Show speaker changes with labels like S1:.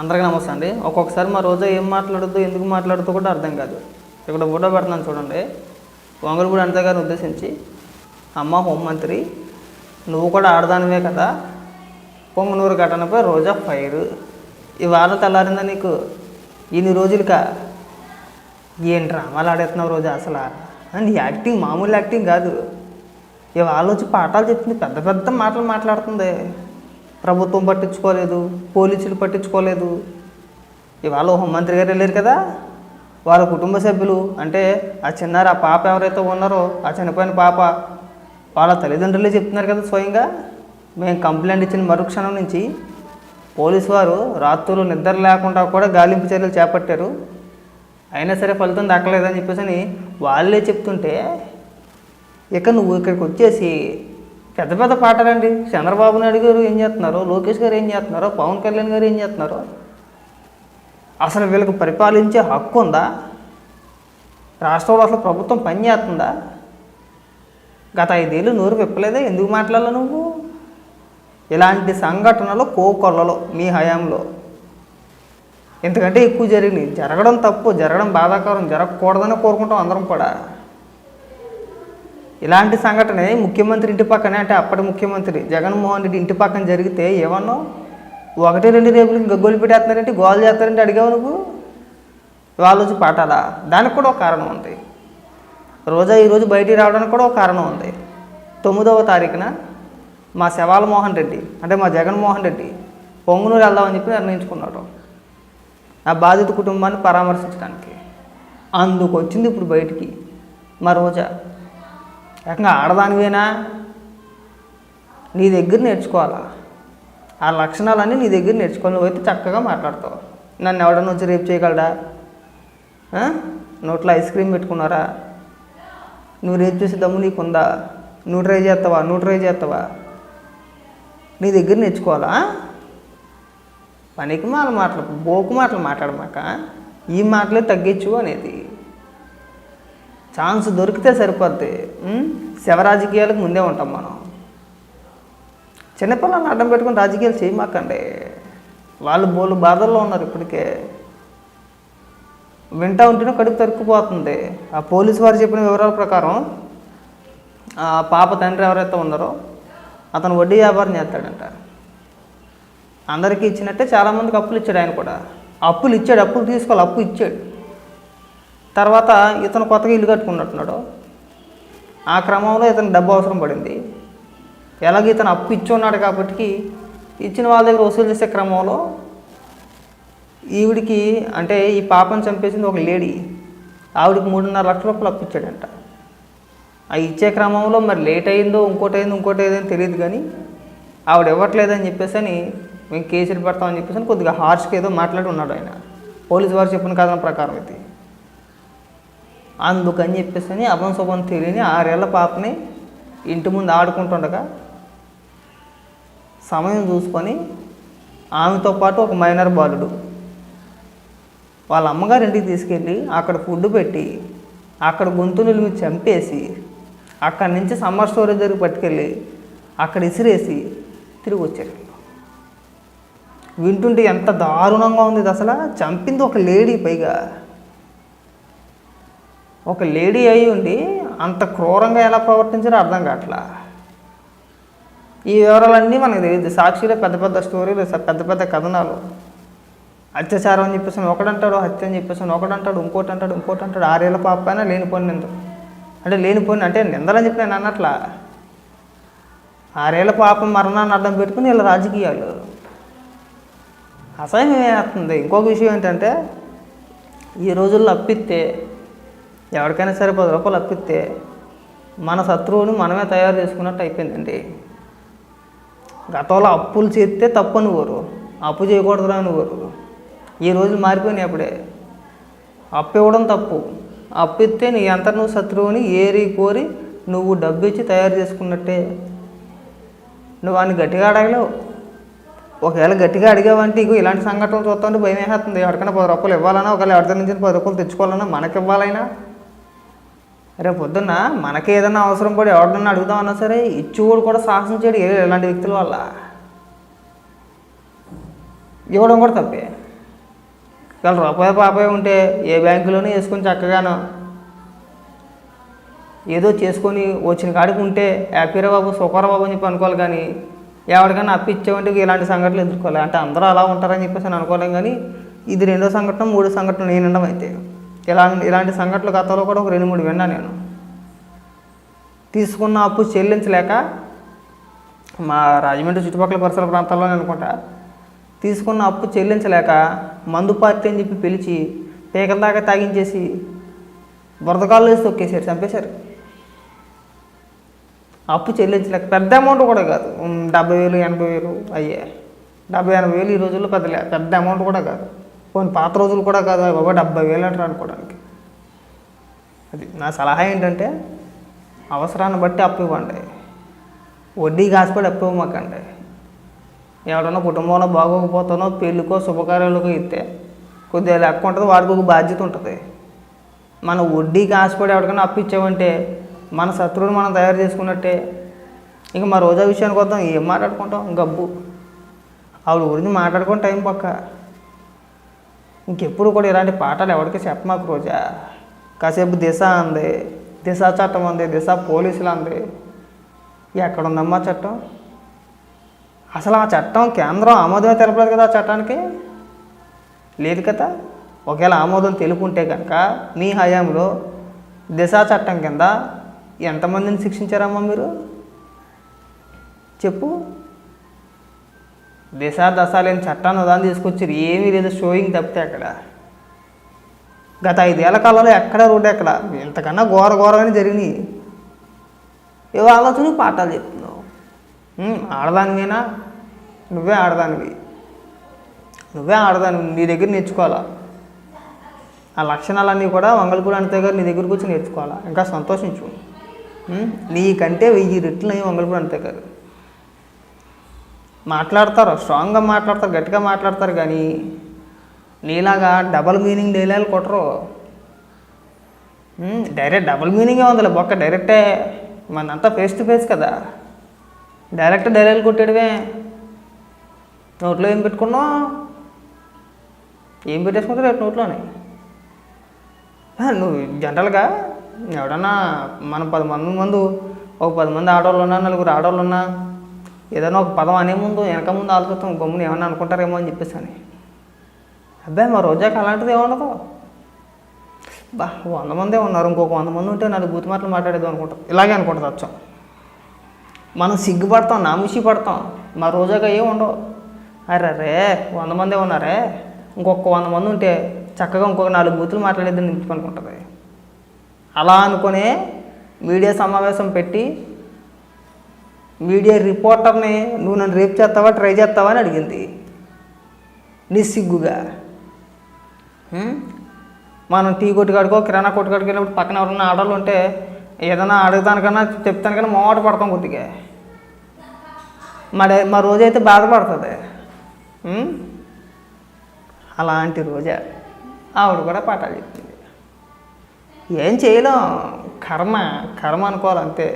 S1: అందరికీ నమస్తే అండి. ఒక్కొక్కసారి మా రోజా ఏం మాట్లాడద్దు ఎందుకు మాట్లాడుతూ కూడా అర్థం కాదు. ఇక్కడ ఫోటో పెడుతున్నాను చూడండి. వంగలపూడి అనిత గారిని ఉద్దేశించి అమ్మ హోంమంత్రి నువ్వు కూడా ఆడదానివే కదా. పొంగనూరు ఘటనపై రోజా ఫైర్. ఇవాళ తెల్లారిందా నీకు? ఇన్ని రోజులుగా ఏం డ్రామాలు ఆడేస్తున్నావు రోజా అసలు? అండ్ యాక్టింగ్ మామూలు యాక్టింగ్ కాదు. ఇవాళ వచ్చి పాఠాలు చెప్తుంది పెద్ద పెద్ద మాటలు మాట్లాడుతుంది. ప్రభుత్వం పట్టించుకోలేదు పోలీసులు పట్టించుకోలేదు. ఇవాళ హోంమంత్రి గారు వెళ్ళారు కదా వాళ్ళ కుటుంబ సభ్యులు అంటే ఆ చిన్నారు ఆ పాప ఎవరైతే ఉన్నారో ఆ చనిపోయిన పాప వాళ్ళ తల్లిదండ్రులే చెప్తున్నారు కదా స్వయంగా మేము కంప్లైంట్ ఇచ్చిన మరుక్షణం నుంచి పోలీసు వారు రాత్రులు నిద్ర లేకుండా కూడా గాలింపు చర్యలు చేపట్టారు. అయినా సరే ఫలితం దక్కలేదని చెప్పేసి అని వాళ్ళే చెప్తుంటే ఇక నువ్వు ఇక్కడికి వచ్చేసి పెద్ద పెద్ద పాటలండి. చంద్రబాబు నాయుడు గారు ఏం చేస్తున్నారో? లోకేష్ గారు ఏం చేస్తున్నారో? పవన్ కళ్యాణ్ గారు ఏం చేస్తున్నారో? అసలు వీళ్ళకి పరిపాలించే హక్కు ఉందా? రాష్ట్రంలో అసలు ప్రభుత్వం పని చేస్తుందా? గత ఐదేళ్ళు నోరు విప్పలేదా? ఎందుకు మాట్లాడాల నువ్వు? ఇలాంటి సంఘటనలు కోకొల్లలో మీ హయాంలో. ఎందుకంటే ఎక్కువ జరిగినాయి. జరగడం తప్పు జరగడం బాధాకరం జరగకూడదని కోరుకుంటాం అందరం కూడా. ఇలాంటి సంఘటన ముఖ్యమంత్రి ఇంటి పక్కనే అంటే అప్పటి ముఖ్యమంత్రి జగన్మోహన్ రెడ్డి ఇంటి పక్కన జరిగితే ఏమన్నా ఒకటి రెండు రేపులు గగ్గోలు పెట్టేస్తున్నారంటే? గోలు చేస్తారంటే అడిగావు నువ్వు? వాళ్ళు వచ్చి పాటాలా దానికి కూడా ఒక కారణం ఉంది. రోజా ఈరోజు బయటికి రావడానికి కూడా ఒక కారణం ఉంది. తొమ్మిదవ తారీఖున మా శవాల మోహన్ రెడ్డి అంటే మా జగన్మోహన్ రెడ్డి పొంగునూరు వెళ్దామని చెప్పి నిర్ణయించుకున్నాడు. ఆ బాధిత కుటుంబాన్ని పరామర్శించడానికి. అందుకు వచ్చింది ఇప్పుడు బయటికి. మా రోజా ఏకంగా ఆడదానివేనా? నీ దగ్గర నేర్చుకోవాలా? ఆ లక్షణాలన్నీ నీ దగ్గర నేర్చుకోవాలి. నువ్వైతే చక్కగా మాట్లాడతావు. నన్ను ఎవడన్నా వచ్చి రేపు చేయగలడా? నోట్లో ఐస్ క్రీమ్ పెట్టుకున్నారా? నువ్వు రేపు చేసే దమ్ము నీకుందా? నువ్వు ట్రై చేస్తావా? నువ్వు ట్రై చేస్తావా? నీ దగ్గర నేర్చుకోవాలా? పనికి మాల మాటలు బోకు మాటలు మాట్లాడమాక ఈ మాటలే తగ్గించు అనేది. ఛాన్స్ దొరికితే సరిపోద్ది. ఉం? శవ రాజకీయాలకు ముందే ఉంటాం మనం. చిన్నపిల్లల్ని అడ్డం పెట్టుకుని రాజకీయాలు చేయమాకండి. వాళ్ళు బోలు బాధల్లో ఉన్నారు ఇప్పటికే. వింటా ఉంటేనే కడుపు తరుక్కుపోతుంది. ఆ పోలీసు వారు చెప్పిన వివరాల ప్రకారం ఆ పాప తండ్రి ఎవరైతే ఉన్నారో అతను వడ్డీ వ్యాపారం చేస్తాడంట. అందరికీ ఇచ్చినట్టే చాలామందికి అప్పులు ఇచ్చాడు ఆయన కూడా. అప్పులు ఇచ్చాడు అప్పులు తీసుకోవాలి అప్పు ఇచ్చాడు. తర్వాత ఇతను కొత్తగా ఇల్లు కట్టుకున్నట్టున్నాడు. ఆ క్రమంలో ఇతను డబ్బు అవసరం పడింది. ఎలాగ ఇతను అప్పు ఇచ్చి ఉన్నాడు కాబట్టి ఇచ్చిన వాళ్ళ దగ్గర వసూలు చేసే క్రమంలో ఈవిడికి అంటే ఈ పాపను చంపేసింది ఒక లేడీ. ఆవిడికి మూడున్నర లక్షల రూపాయలు అప్పు ఇచ్చాడంట. ఆ ఇచ్చే క్రమంలో మరి లేట్ అయిందో ఇంకోటి అయిందో ఇంకోటి అయిందో తెలియదు కానీ ఆవిడ ఇవ్వట్లేదని చెప్పేసి అని మేము కేసులు పెడతామని చెప్పేసి అని కొద్దిగా హార్ష్గా ఏదో మాట్లాడి ఉన్నాడు ఆయన. పోలీసు వారు చెప్పిన కథన ప్రకారం అయితే అందుకని చెప్పేసి అని అభం శుభం తెలియని ఆరేళ్ళ పాపని ఇంటి ముందు ఆడుకుంటుండగా సమయం చూసుకొని ఆమెతో పాటు ఒక మైనర్ బాలుడు వాళ్ళ అమ్మగారి ఇంటికి తీసుకెళ్ళి అక్కడ ఫుడ్ పెట్టి అక్కడ గొంతు నిలిమి చంపేసి అక్కడి నుంచి సమ్మర్ స్టోరేజ్ దగ్గర పట్టుకెళ్ళి అక్కడ ఇసిరేసి తిరిగి వచ్చారు. వింటుంటే ఎంత దారుణంగా ఉంది అసలు. చంపింది ఒక లేడీ పైగా. ఒక లేడీ అయి ఉండి అంత క్రూరంగా ఎలా ప్రవర్తించారో అర్థం కావట్లా. ఈ వివరాలన్నీ మనకు తెలియదు. సాక్షిలో పెద్ద పెద్ద స్టోరీలు పెద్ద పెద్ద కథనాలు. అత్యాచారం అని చెప్పేసి ఒకడంటాడు హత్య అని చెప్పేసి ఒకడంటాడు ఇంకోటి అంటాడు ఇంకోటి అంటాడు ఆరేళ్ళ పాప అయినా లేనిపోయిన నింద. అంటే లేనిపోయిన అంటే నిందలని చెప్పి నేను అన్నట్లా. ఆరేళ్ళ పాపం మరణాన్ని అర్థం పెట్టుకుని వీళ్ళ రాజకీయాలు. అసహ్యం వేస్తుంది ఇంకొక విషయం ఏంటంటే ఈ రోజుల్లో అప్పిస్తే ఎవరికైనా సరే పది రూపాయలు అప్పిస్తే మన శత్రువుని మనమే తయారు చేసుకున్నట్టు అయిపోయిందండి. గతంలో అప్పులు చేస్తే తప్పు అనుకోరు అప్పు చేయకూడదురా అనుకోరు ఈ రోజులు మారిపోయినాయి అప్పుడే. అప్పు ఇవ్వడం తప్పు. అప్పు ఇస్తే నీ అంత నువ్వు శత్రువుని ఏరి కోరి నువ్వు డబ్బు ఇచ్చి తయారు చేసుకున్నట్టే. నువ్వు వాడిని గట్టిగా అడగలేవు. ఒకవేళ గట్టిగా అడిగావంటే ఇగో ఇలాంటి సంఘటనలు చూస్తుంటే భయం వేస్తుంది ఎవరికైనా పది రూపాయలు ఇవ్వాలన్నా ఒకవేళ ఎవరి నుంచి పది రూపాయలు తెచ్చుకోవాలన్నా మనకి ఇవ్వాలైనా రేపు పొద్దున్న మనకి ఏదైనా అవసరం పడి ఎవరినన్నా అడుగుదామన్నా సరే ఇచ్చేవాడు కూడా సాహసం చేయడు. ఇలాంటి వ్యక్తుల వల్ల? ఇవ్వడం కూడా తప్పే. ఇవాళ రూపాయి పాపాయి ఉంటే ఏ బ్యాంకులోనే వేసుకొని చక్కగాను ఏదో చేసుకొని వచ్చిన కాడికి ఉంటే హ్యాపీరా బాబు సుఖరా బాబు అని చెప్పి అనుకోవాలి కానీ ఎవరికైనా అప్పిచ్చామంటే ఇలాంటి సంఘటనలు ఎదుర్కోవాలి. అంటే అందరూ అలా ఉంటారని చెప్పేసి నేను అనుకోలేం కానీ ఇది రెండో సంఘటన మూడో సంఘటన నేను అయితే. ఇలా ఇలాంటి సంఘటనలు గతంలో కూడా ఒక రెండు మూడు విన్నా నేను. తీసుకున్న అప్పు చెల్లించలేక మా రాజమండ్రి చుట్టుపక్కల పరిసర ప్రాంతాల్లో అనుకుంటా. తీసుకున్న అప్పు చెల్లించలేక మందు పార్టీ అని చెప్పి పిలిచి పీకల దాకా తాగించేసి బురదకాళ్ళు వేసి తొక్కేశారు చంపేశారు. అప్పు చెల్లించలేక పెద్ద అమౌంట్ కూడా కాదు. డెబ్బై వేలు ఎనభై వేలు అయ్యే డెబ్బై ఎనభై వేలు ఈ రోజుల్లో పెద్దలే పెద్ద అమౌంట్ కూడా కాదు. పోనీ పాత రోజులు కూడా కాదు బాబా డెబ్బై వేలు అంటారు అనుకోవడానికి. అది నా సలహా ఏంటంటే అవసరాన్ని బట్టి అప్పు ఇవ్వండి. వడ్డీ కాసిపడి అప్పు ఇవ్వమాకండి ఎవడన్నా కుటుంబంలో బాగోకపోతానో పెళ్ళికో శుభకార్యాలకో ఇస్తే కొద్దిగా లెక్క ఉంటుంది వాడికి ఒక బాధ్యత ఉంటుంది. మన వడ్డీకి ఆశపడి ఎవరికైనా అప్పు ఇచ్చామంటే మన శత్రువుని మనం తయారు చేసుకున్నట్టే. ఇంకా మా రోజా విషయానికి వద్దాం ఏం మాట్లాడుకుంటాం? గబ్బు. ఆవిడ గురించి మాట్లాడుకుని టైం పక్క. ఇంకెప్పుడు కూడా ఇలాంటి పాఠాలు ఎవరికి చెప్పమాకు రోజా. కాసేపు దిశ అంది. దిశ చట్టం అంది దిశ పోలీసులు అంది. ఎక్కడుందమ్మా చట్టం? అసలు ఆ చట్టం కేంద్రం ఆమోదం తెలపలేదు కదా ఆ చట్టానికి? లేదు కదా? ఒకవేళ ఆమోదం తెలుపుంటే కనుక మీ హయాంలో దిశా చట్టం కింద ఎంతమందిని శిక్షించారమ్మా మీరు? చెప్పు. దిశ దశ లేని చట్టాన్ని దాన్ని తీసుకొచ్చారు. ఏమీ లేదు షోయింగ్ తప్పితే అక్కడ గత ఐదేళ్ళ కాలంలో ఎక్కడ రోడ్డు ఎక్కడ? ఇంతకన్నా ఘోర ఘోరగానే జరిగినాయి. ఏవో ఆలోచన పాఠాలు చెప్తున్నావు. ఆడదానివేనా? నువ్వే ఆడదానివి. నువ్వే ఆడదానివి. నీ దగ్గర నేర్చుకోవాలా? ఆ లక్షణాలన్నీ కూడా వంగలపూడి అనిత గారు నీ దగ్గరకు వచ్చి నేర్చుకోవాలా? ఇంకా సంతోషించు. నీకంటే వెయ్యి రెట్లు అయ్యి వంగలపూడి అనిత గారు. మాట్లాడతారు స్ట్రాంగ్గా మాట్లాడతారు గట్టిగా మాట్లాడతారు కానీ నీలాగా డబల్ మీనింగ్ డైలాగ్ కొట్టరు. డైరెక్ట్ డబుల్ మీనింగే ఉందిలే బొక్క డైరెక్టే మనంతా ఫేస్ టు ఫేస్ కదా. డైరెక్ట్ డైలాగ్ కొట్టాడువే నోట్లో ఏం పెట్టుకున్నావు? ఏం పెట్టేసుకుంటావు రేపు నోట్లోనే? నువ్వు జనరల్గా ఎవడన్నా మనం పది మంది ముందు ఒక పది మంది ఆడవాళ్ళు ఉన్నా నలుగురు ఆడవాళ్ళు ఉన్నా ఏదైనా ఒక పదం అనే ముందు వెనక ముందు ఆలోచిస్తాం గమ్ముని ఏమన్నా అనుకుంటారేమో అని చెప్పేసి అని అబ్బాయి మా రోజాకి అలాంటిది ఏముండదు బా వంద మందే ఉన్నారు. ఇంకొక వంద మంది ఉంటే నాలుగు బూతు మాటలు మాట్లాడేది అనుకుంటాం. ఇలాగే అనుకుంటుంది వచ్చాం. మనం సిగ్గుపడతాం నాముషి పడతాం మా రోజాగా ఏం ఉండవు. అరే రే వంద మందే ఉన్నారే? ఇంకొక వంద మంది ఉంటే చక్కగా ఇంకొక నాలుగు బూతులు మాట్లాడేదని నింపు అనుకుంటుంది అలా అనుకునే మీడియా సమావేశం పెట్టి మీడియా రిపోర్టర్ని నువ్వు నన్ను రేపు చేస్తావా ట్రై చేస్తావా అని అడిగింది. నిస్సిగ్గుగా. మనం టీ కొట్టుకాడుకో కిరాణా కొట్టుకాడికి వెళ్ళినప్పుడు పక్కన ఎవరన్నా ఆడవాళ్ళు ఉంటే ఏదైనా అడుగుతానికన్నా చెప్తానికన్నా మోట పడతాం కొద్దిగా. మరి మా రోజైతే బాధపడుతుంది. అలాంటి రోజా. ఆవిడ కూడా పాఠాలు చెప్తుంది ఏం చేయలేం. కర్మ కర్మ అనుకోవాలి అంతే